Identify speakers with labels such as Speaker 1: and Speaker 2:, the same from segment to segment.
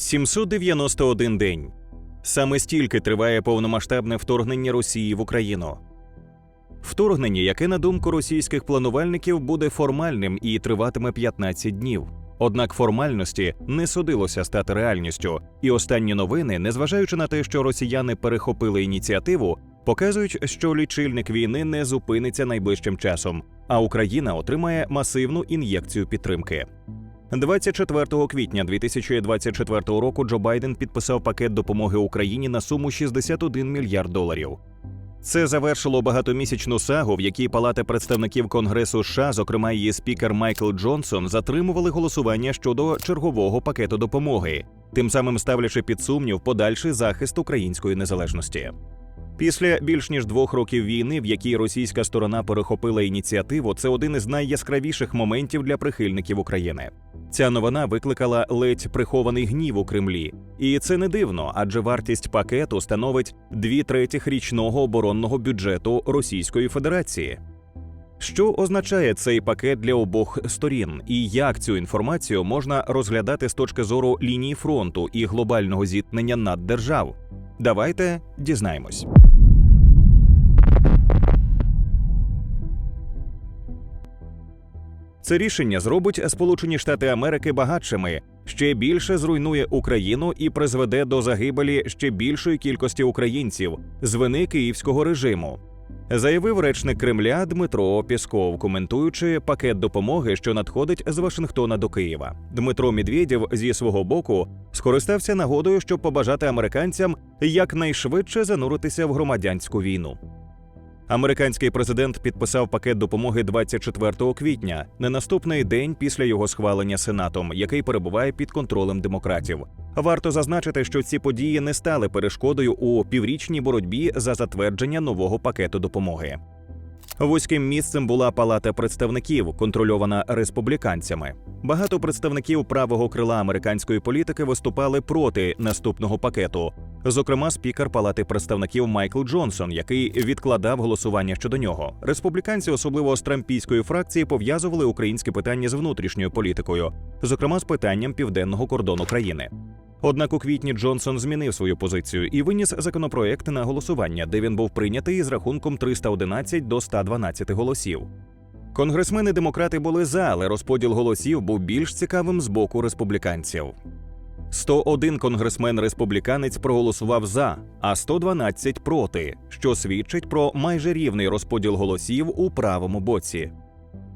Speaker 1: 791 день. Саме стільки триває повномасштабне вторгнення Росії в Україну. Вторгнення, яке, на думку російських планувальників, буде формальним і триватиме 15 днів. Однак формальності не судилося стати реальністю, і останні новини, незважаючи на те, що росіяни перехопили ініціативу, показують, що лічильник війни не зупиниться найближчим часом, а Україна отримає масивну ін'єкцію підтримки. 24 квітня 2024 року Джо Байден підписав пакет допомоги Україні на суму 61 мільярд доларів. Це завершило багатомісячну сагу, в якій Палата представників Конгресу США, зокрема її спікер Майкл Джонсон, затримували голосування щодо чергового пакету допомоги, тим самим ставлячи під сумнів подальший захист української незалежності. Після більш ніж двох років війни, в якій російська сторона перехопила ініціативу, це один із найяскравіших моментів для прихильників України. Ця новина викликала ледь прихований гнів у Кремлі, і це не дивно, адже вартість пакету становить дві третіх річного оборонного бюджету Російської Федерації. Що означає цей пакет для обох сторін, і як цю інформацію можна розглядати з точки зору лінії фронту і глобального зіткнення наддержав? Давайте дізнаємось. Це рішення зробить Сполучені Штати Америки багатшими, ще більше зруйнує Україну і призведе до загибелі ще більшої кількості українців з вини київського режиму. Заявив речник Кремля Дмитро Пісков, коментуючи пакет допомоги, що надходить з Вашингтона до Києва. Дмитро Медведєв зі свого боку скористався нагодою, щоб побажати американцям якнайшвидше зануритися в громадянську війну. Американський президент підписав пакет допомоги 24 квітня, на наступний день після його схвалення Сенатом, який перебуває під контролем демократів. Варто зазначити, що ці події не стали перешкодою у піврічній боротьбі за затвердження нового пакету допомоги. Вузьким місцем була палата представників, контрольована республіканцями. Багато представників правого крила американської політики виступали проти наступного пакету. Зокрема, спікер Палати представників Майкл Джонсон, який відкладав голосування щодо нього. Республіканці, особливо з трампійської фракції, пов'язували українське питання з внутрішньою політикою, зокрема з питанням південного кордону країни. Однак у квітні Джонсон змінив свою позицію і виніс законопроект на голосування, де він був прийнятий з рахунком 311 до 112 голосів. Конгресмени демократи були за, але розподіл голосів був більш цікавим з боку республіканців. 101 конгресмен-республіканець проголосував за, а 112 проти, що свідчить про майже рівний розподіл голосів у правому боці.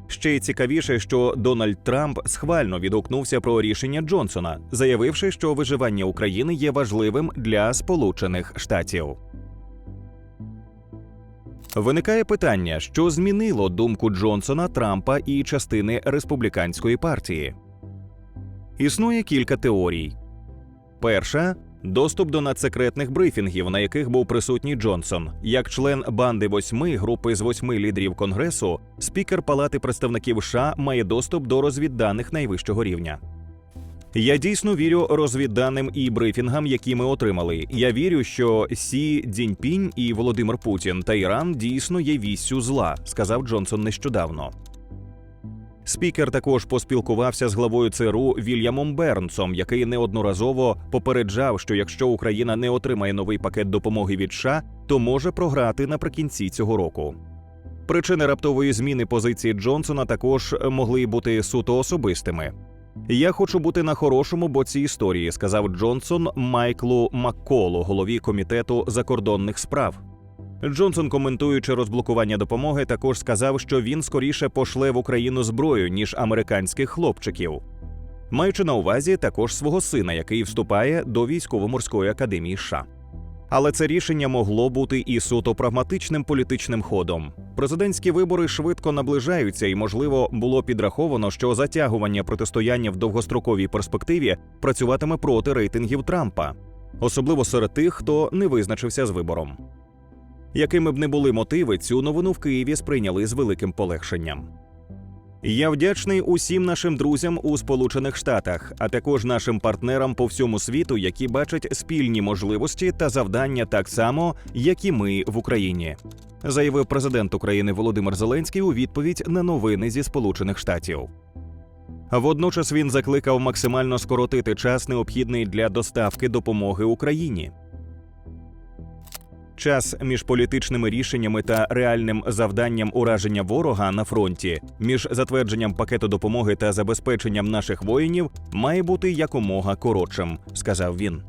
Speaker 1: Ще й цікавіше, що Дональд Трамп схвально відгукнувся про рішення Джонсона, заявивши, що виживання України є важливим для Сполучених Штатів. Виникає питання, що змінило думку Джонсона, Трампа і частини республіканської партії. Існує кілька теорій. Перша доступ до надсекретних брифінгів, на яких був присутній Джонсон, як член банди восьми групи з восьми лідерів конгресу, спікер Палати представників США має доступ до розвідданих найвищого рівня. Я дійсно вірю розвідданим і брифінгам, які ми отримали. Я вірю, що Сі Цзіньпінь і Володимир Путін та Іран дійсно є віссю зла, сказав Джонсон нещодавно. Спікер також поспілкувався з главою ЦРУ Вільямом Бернсом, який неодноразово попереджав, що якщо Україна не отримає новий пакет допомоги від США, то може програти наприкінці цього року. Причини раптової зміни позиції Джонсона також могли бути суто особистими. Я хочу бути на хорошому боці історії, сказав Джонсон Майклу Макколу, голові комітету закордонних справ. Джонсон, коментуючи розблокування допомоги, також сказав, що він скоріше пошле в Україну зброю ніж американських хлопчиків, маючи на увазі також свого сина, який вступає до військово-морської академії США. Але це рішення могло бути і суто прагматичним політичним ходом. Президентські вибори швидко наближаються, і можливо було підраховано, що затягування протистояння в довгостроковій перспективі працюватиме проти рейтингів Трампа, особливо серед тих, хто не визначився з вибором. Якими б не були мотиви, цю новину в Києві сприйняли з великим полегшенням. Я вдячний усім нашим друзям у Сполучених Штатах, а також нашим партнерам по всьому світу, які бачать спільні можливості та завдання так само, як і ми в Україні, заявив президент України Володимир Зеленський у відповідь на новини зі Сполучених Штатів. Водночас він закликав максимально скоротити час, необхідний для доставки допомоги Україні. Час між політичними рішеннями та реальним завданням ураження ворога на фронті, між затвердженням пакету допомоги та забезпеченням наших воїнів має бути якомога коротшим, сказав він.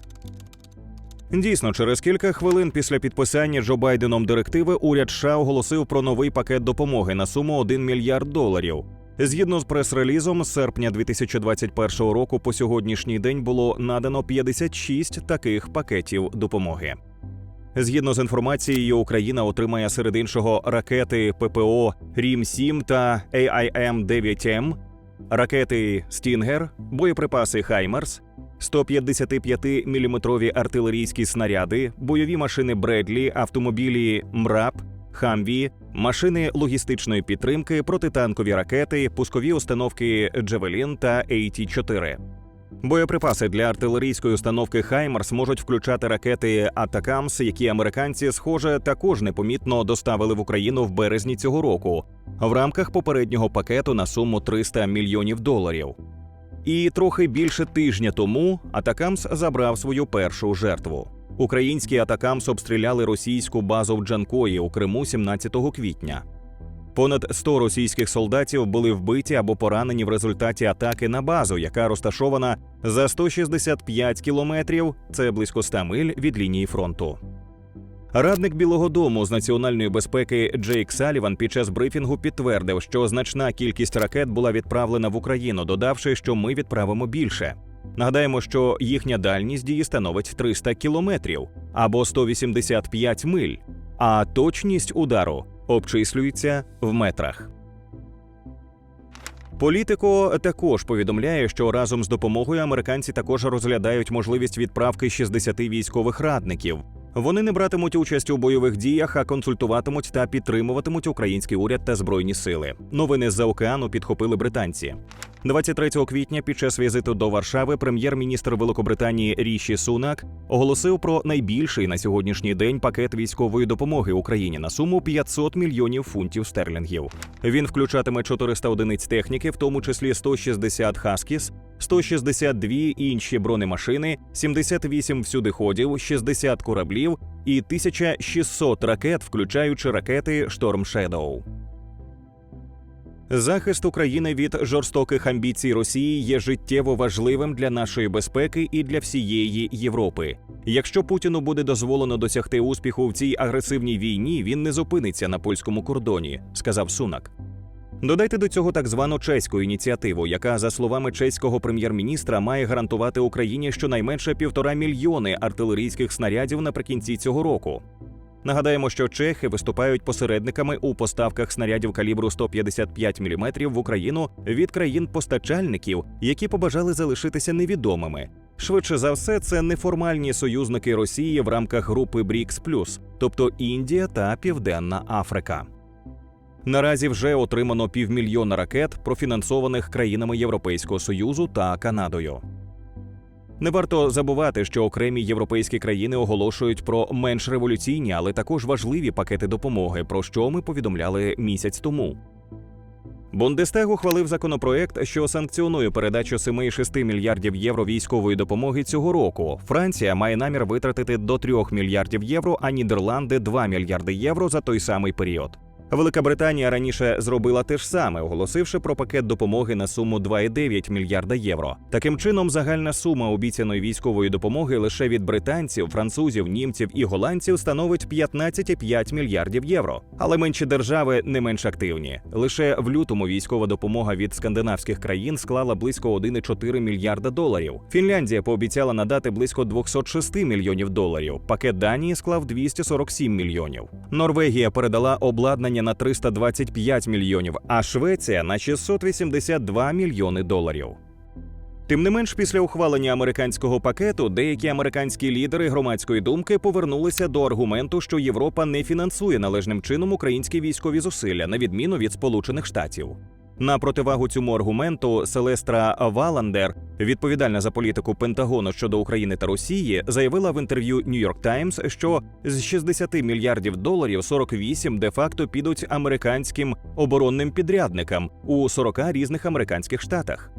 Speaker 1: Дійсно, через кілька хвилин після підписання Джо Байденом директиви уряд США оголосив про новий пакет допомоги на суму 1 мільярд доларів. Згідно з прес-релізом, з серпня 2021 року по сьогоднішній день було надано 56 таких пакетів допомоги. Згідно з інформацією, Україна отримає серед іншого ракети ППО Рім 7 та AIM 9М, ракети Стінгер, боєприпаси Хаймерс, 155-мм артилерійські снаряди, бойові машини Бредлі, автомобілі МРАП, Хамві, машини логістичної підтримки, протитанкові ракети, пускові установки Джевелін та AT-4. Боєприпаси для артилерійської установки Хаймарс можуть включати ракети Атакамс, які американці, схоже, також непомітно доставили в Україну в березні цього року в рамках попереднього пакету на суму 300 мільйонів доларів. І трохи більше тижня тому Атакамс забрав свою першу жертву. Українські Атакамс обстріляли російську базу в Джанкої у Криму 17 квітня. Понад 100 російських солдатів були вбиті або поранені в результаті атаки на базу, яка розташована за 165 кілометрів, це близько 100 миль від лінії фронту. Радник Білого Дому з національної безпеки Джейк Саліван під час брифінгу підтвердив, що значна кількість ракет була відправлена в Україну, додавши, що ми відправимо більше. Нагадаємо, що їхня дальність дії становить 300 кілометрів або 185 миль, а точність удару обчислюється в метрах. Політико також повідомляє, що разом з допомогою американці також розглядають можливість відправки 60 військових радників. Вони не братимуть участь у бойових діях, а консультуватимуть та підтримуватимуть український уряд та збройні сили. Новини з-за океану підхопили британці. 23 квітня під час візиту до Варшави прем'єр-міністр Великобританії Ріші Сунак оголосив про найбільший на сьогоднішній день пакет військової допомоги Україні на суму 500 мільйонів фунтів стерлінгів. Він включатиме 400 одиниць техніки, в тому числі 160 хаскіс, 162 інші бронемашини, 78 всюдиходів, 60 кораблів і 1600 ракет, включаючи ракети Шторм Shadow. Захист України від жорстоких амбіцій Росії є життєво важливим для нашої безпеки і для всієї Європи. Якщо Путіну буде дозволено досягти успіху в цій агресивній війні, він не зупиниться на польському кордоні, сказав Сунак. Додайте до цього так звану чеську ініціативу, яка, за словами чеського прем'єр-міністра, має гарантувати Україні щонайменше півтора мільйони артилерійських снарядів наприкінці цього року. Нагадаємо, що чехи виступають посередниками у поставках снарядів калібру 155 мм в Україну від країн-постачальників, які побажали залишитися невідомими. Швидше за все, це неформальні союзники Росії в рамках групи БРІКС тобто Індія та Південна Африка. Наразі вже отримано півмільйона ракет, профінансованих країнами Європейського союзу та Канадою. Не варто забувати, що окремі європейські країни оголошують про менш революційні, але також важливі пакети допомоги, про що ми повідомляли місяць тому. Бундестаг ухвалив законопроект, що санкціонує передачу 7,6 мільярдів євро військової допомоги цього року. Франція має намір витратити до 3 мільярдів євро, а Нідерланди 2 мільярди євро за той самий період. Велика Британія раніше зробила те ж саме, оголосивши про пакет допомоги на суму 2,9 мільярда євро. Таким чином, загальна сума обіцяної військової допомоги лише від британців, французів, німців і голландців становить 15,5 мільярдів євро. Але менші держави не менш активні. Лише в лютому військова допомога від скандинавських країн склала близько 1,4 мільярда доларів. Фінляндія пообіцяла надати близько 206 мільйонів доларів. Пакет Данії склав 247 мільйонів. Норвегія передала обладнання на 325 мільйонів, а Швеція на 682 мільйони доларів. Тим не менш, після ухвалення американського пакету деякі американські лідери громадської думки повернулися до аргументу, що Європа не фінансує належним чином українські військові зусилля, на відміну від Сполучених Штатів. На противагу цьому аргументу Селестра Валандер, відповідальна за політику Пентагону щодо України та Росії, заявила в інтерв'ю York Times, що з 60 мільярдів доларів 48 де-факто підуть американським оборонним підрядникам у 40 різних американських штатах.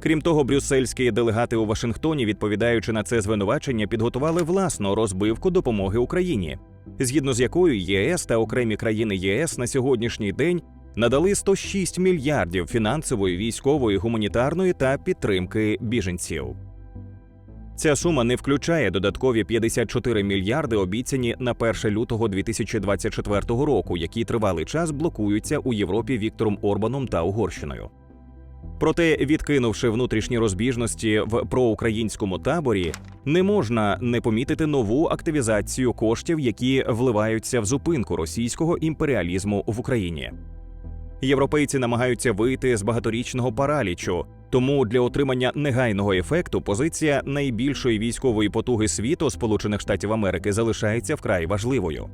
Speaker 1: Крім того, брюссельські делегати у Вашингтоні, відповідаючи на це звинувачення, підготували власну розбивку допомоги Україні, згідно з якою ЄС та окремі країни ЄС на сьогоднішній день надали 106 мільярдів фінансової, військової, гуманітарної та підтримки біженців. Ця сума не включає додаткові 54 мільярди, обіцяні на 1 лютого 2024 року, які тривалий час блокуються у Європі Віктором Орбаном та Угорщиною. Проте, відкинувши внутрішні розбіжності в проукраїнському таборі, не можна не помітити нову активізацію коштів, які вливаються в зупинку російського імперіалізму в Україні. Європейці намагаються вийти з багаторічного паралічу, тому для отримання негайного ефекту позиція найбільшої військової потуги світу Сполучених Штатів Америки залишається вкрай важливою.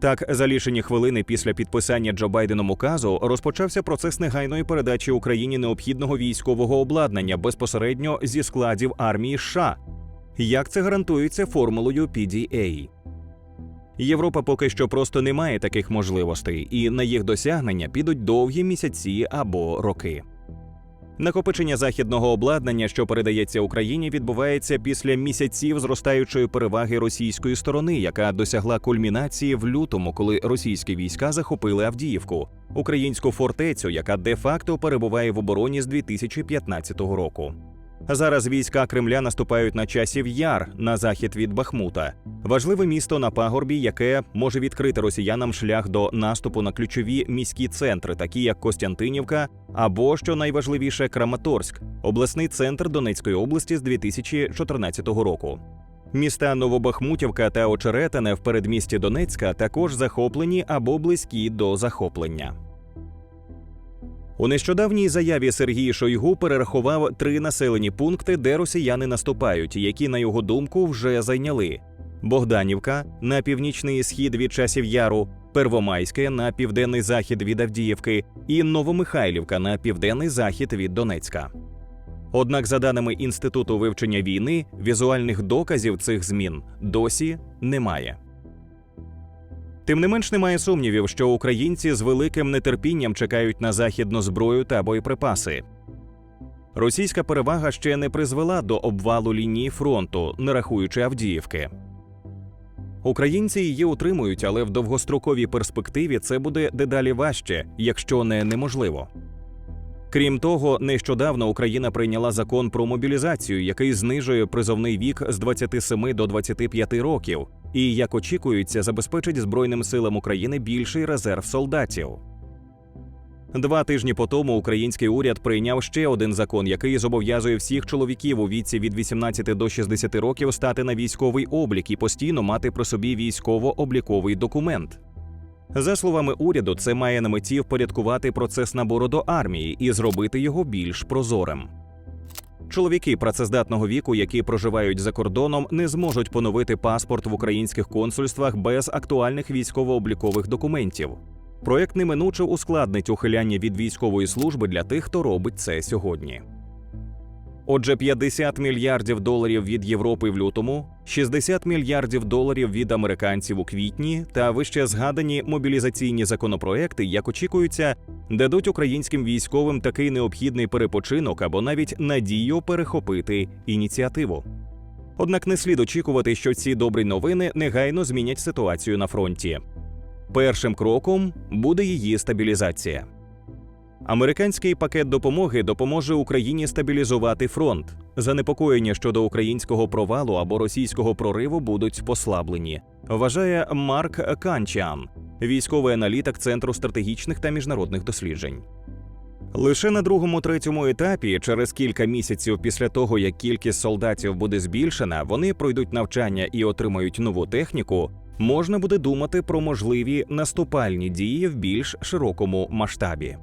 Speaker 1: Так, за лічені хвилини після підписання Джо Байденом указу розпочався процес негайної передачі Україні необхідного військового обладнання безпосередньо зі складів армії США. Як це гарантується формулою PDA? Європа поки що просто не має таких можливостей, і на їх досягнення підуть довгі місяці або роки. Накопичення західного обладнання, що передається Україні, відбувається після місяців зростаючої переваги російської сторони, яка досягла кульмінації в лютому, коли російські війська захопили Авдіївку, українську фортецю, яка де-факто перебуває в обороні з 2015 року. Зараз війська Кремля наступають на часів яр на захід від Бахмута, важливе місто на пагорбі, яке може відкрити росіянам шлях до наступу на ключові міські центри, такі як Костянтинівка або що найважливіше Краматорськ, обласний центр Донецької області з 2014 року. Міста Новобахмутівка та Очеретине в передмісті Донецька також захоплені або близькі до захоплення. У нещодавній заяві Сергій Шойгу перерахував три населені пункти, де росіяни наступають, які, на його думку, вже зайняли: Богданівка на північний схід від часів Яру, Первомайське на південний захід від Авдіївки і Новомихайлівка на південний захід від Донецька. Однак, за даними Інституту вивчення війни, візуальних доказів цих змін досі немає. Тим не менш немає сумнівів, що українці з великим нетерпінням чекають на західну зброю та боєприпаси. Російська перевага ще не призвела до обвалу лінії фронту, не рахуючи Авдіївки. Українці її утримують, але в довгостроковій перспективі це буде дедалі важче, якщо не неможливо. Крім того, нещодавно Україна прийняла закон про мобілізацію, який знижує призовний вік з 27 до 25 років, і як очікується, забезпечить Збройним силам України більший резерв солдатів. Два тижні по тому український уряд прийняв ще один закон, який зобов'язує всіх чоловіків у віці від 18 до 60 років стати на військовий облік і постійно мати при собі військово-обліковий документ. За словами уряду, це має на меті впорядкувати процес набору до армії і зробити його більш прозорим. Чоловіки працездатного віку, які проживають за кордоном, не зможуть поновити паспорт в українських консульствах без актуальних військово-облікових документів. Проєкт неминуче ускладнить ухиляння від військової служби для тих, хто робить це сьогодні. Отже, 50 мільярдів доларів від Європи в лютому, 60 мільярдів доларів від американців у квітні та вище згадані мобілізаційні законопроекти, як очікується, дадуть українським військовим такий необхідний перепочинок або навіть надію перехопити ініціативу. Однак не слід очікувати, що ці добрі новини негайно змінять ситуацію на фронті. Першим кроком буде її стабілізація. Американський пакет допомоги допоможе Україні стабілізувати фронт. Занепокоєння щодо українського провалу або російського прориву будуть послаблені. Вважає Марк Канчан, військовий аналітик Центру стратегічних та міжнародних досліджень. Лише на другому третьому етапі, через кілька місяців після того, як кількість солдатів буде збільшена, вони пройдуть навчання і отримають нову техніку. Можна буде думати про можливі наступальні дії в більш широкому масштабі.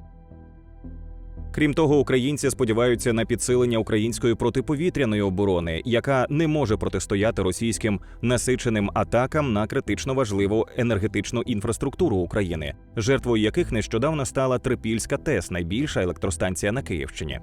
Speaker 1: Крім того, українці сподіваються на підсилення української протиповітряної оборони, яка не може протистояти російським насиченим атакам на критично важливу енергетичну інфраструктуру України, жертвою яких нещодавно стала Трипільська ТЕС, найбільша електростанція на Київщині.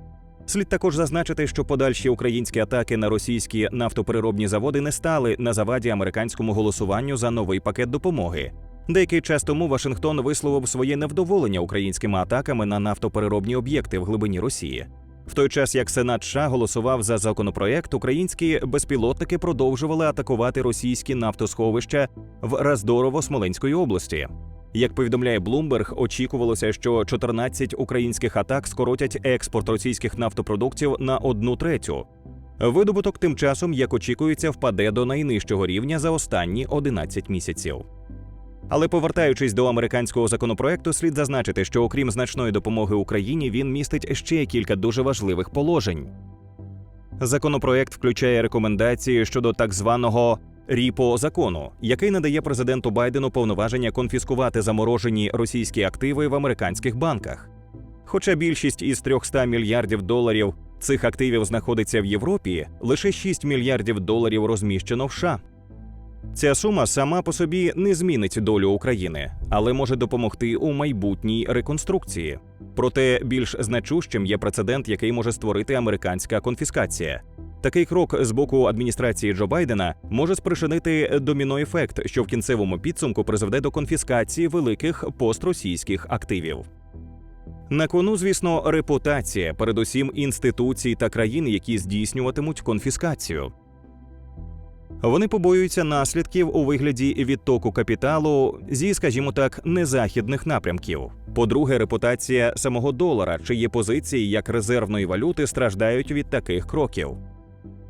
Speaker 1: Слід також зазначити, що подальші українські атаки на російські нафтопереробні заводи не стали на заваді американському голосуванню за новий пакет допомоги. Деякий час тому Вашингтон висловив своє невдоволення українськими атаками на нафтопереробні об'єкти в глибині Росії. В той час як Сенат США голосував за законопроект, українські безпілотники продовжували атакувати російські нафтосховища в Раздорово-Смоленської області. Як повідомляє Bloomberg, очікувалося, що 14 українських атак скоротять експорт російських нафтопродуктів на одну третю. Видобуток тим часом, як очікується, впаде до найнижчого рівня за останні 11 місяців. Але повертаючись до американського законопроекту, слід зазначити, що окрім значної допомоги Україні, він містить ще кілька дуже важливих положень. Законопроект включає рекомендації щодо так званого ріпо закону, який надає президенту Байдену повноваження конфіскувати заморожені російські активи в американських банках. Хоча більшість із 300 мільярдів доларів цих активів знаходиться в Європі, лише 6 мільярдів доларів розміщено в США. Ця сума сама по собі не змінить долю України, але може допомогти у майбутній реконструкції. Проте більш значущим є прецедент, який може створити американська конфіскація. Такий крок з боку адміністрації Джо Байдена може спричинити доміно-ефект, що в кінцевому підсумку призведе до конфіскації великих постросійських активів. На кону, звісно, репутація, передусім інституцій та країн, які здійснюватимуть конфіскацію. Вони побоюються наслідків у вигляді відтоку капіталу зі, скажімо так, незахідних напрямків. По-друге, репутація самого долара, чиї позиції як резервної валюти страждають від таких кроків.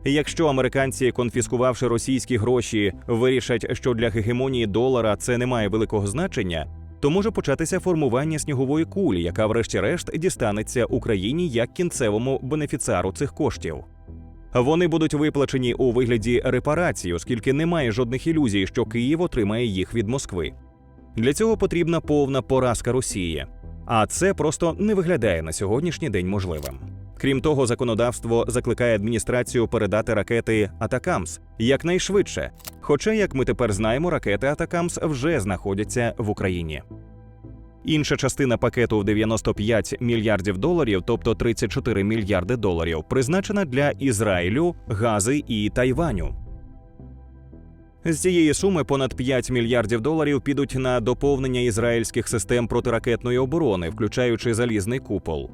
Speaker 1: Якщо американці, конфіскувавши російські гроші, вирішать, що для гегемонії долара це не має великого значення, то може початися формування снігової кулі, яка, врешті-решт, дістанеться Україні як кінцевому бенефіціару цих коштів. Вони будуть виплачені у вигляді репарацій, оскільки немає жодних ілюзій, що Київ отримає їх від Москви. Для цього потрібна повна поразка Росії, а це просто не виглядає на сьогоднішній день можливим. Крім того, законодавство закликає адміністрацію передати ракети Атакамс якнайшвидше. Хоча, як ми тепер знаємо, ракети Атакамс вже знаходяться в Україні. Інша частина пакету в 95 мільярдів доларів, тобто 34 мільярди доларів, призначена для Ізраїлю, Гази і Тайваню. З цієї суми понад 5 мільярдів доларів підуть на доповнення ізраїльських систем протиракетної оборони, включаючи залізний купол.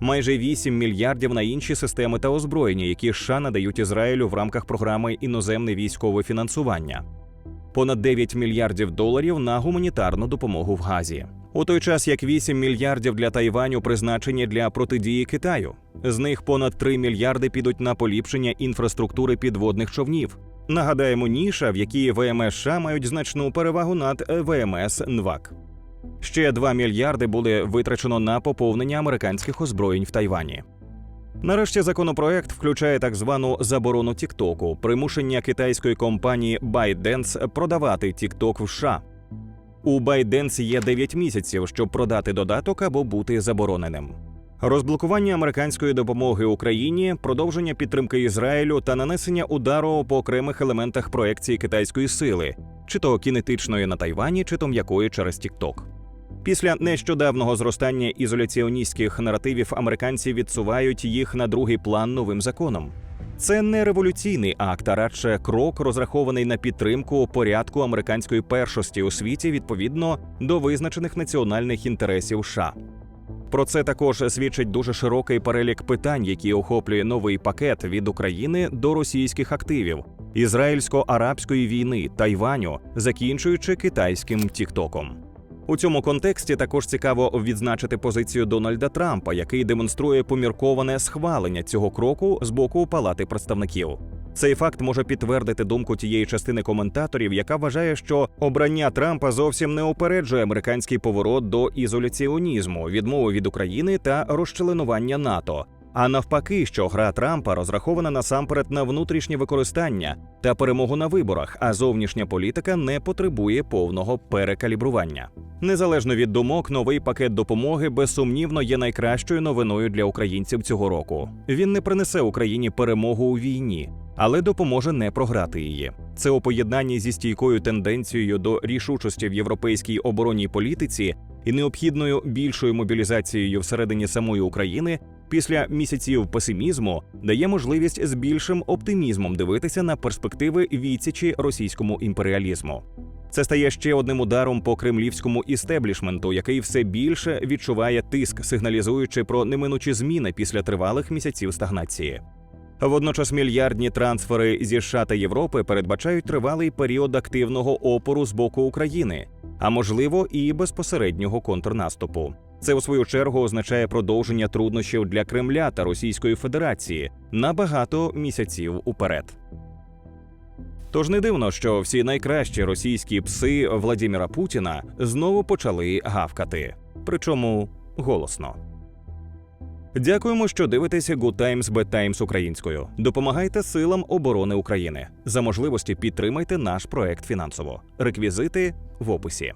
Speaker 1: Майже 8 мільярдів на інші системи та озброєння, які США надають Ізраїлю в рамках програми іноземне військове фінансування. Понад 9 мільярдів доларів на гуманітарну допомогу в Газі. У той час як 8 мільярдів для Тайваню призначені для протидії Китаю. З них понад 3 мільярди підуть на поліпшення інфраструктури підводних човнів. Нагадаємо, ніша, в якій ВМС США мають значну перевагу над ВМС НВАК. Ще 2 мільярди були витрачено на поповнення американських озброєнь в Тайвані. Нарешті законопроект включає так звану заборону Тіктоку, примушення китайської компанії ByteDance продавати TikTok в США. У ByteDance є 9 місяців, щоб продати додаток або бути забороненим. Розблокування американської допомоги Україні, продовження підтримки Ізраїлю та нанесення удару по окремих елементах проекції китайської сили, чи то кінетичної на Тайвані, чи то м'якої через TikTok. Після нещодавного зростання ізоляціоністських наративів американці відсувають їх на другий план новим законом. Це не революційний акт, а радше крок, розрахований на підтримку порядку американської першості у світі відповідно до визначених національних інтересів США. Про це також свідчить дуже широкий перелік питань, які охоплює новий пакет від України до російських активів, ізраїльсько-арабської війни, Тайваню, закінчуючи китайським Тіктоком. У цьому контексті також цікаво відзначити позицію Дональда Трампа, який демонструє помірковане схвалення цього кроку з боку Палати представників. Цей факт може підтвердити думку тієї частини коментаторів, яка вважає, що обрання Трампа зовсім не опереджує американський поворот до ізоляціонізму, відмови від України та розчленування НАТО. А навпаки, що гра Трампа розрахована насамперед на внутрішнє використання та перемогу на виборах, а зовнішня політика не потребує повного перекалібрування. Незалежно від думок, новий пакет допомоги безсумнівно є найкращою новиною для українців цього року. Він не принесе Україні перемогу у війні, але допоможе не програти її. Це у поєднанні зі стійкою тенденцією до рішучості в європейській оборонній політиці і необхідною більшою мобілізацією всередині самої України після місяців песимізму дає можливість з більшим оптимізмом дивитися на перспективи відсічі російському імперіалізму. Це стає ще одним ударом по кремлівському істеблішменту, який все більше відчуває тиск, сигналізуючи про неминучі зміни після тривалих місяців стагнації. Водночас мільярдні трансфери зі США та Європи передбачають тривалий період активного опору з боку України, а можливо і безпосереднього контрнаступу. Це у свою чергу означає продовження труднощів для Кремля та Російської Федерації на багато місяців уперед. Тож не дивно, що всі найкращі російські пси Владіміра Путіна знову почали гавкати, причому голосно. Дякуємо, що дивитеся Good Times Bad Times українською. Допомагайте силам оборони України. За можливості підтримайте наш проект фінансово. Реквізити в описі.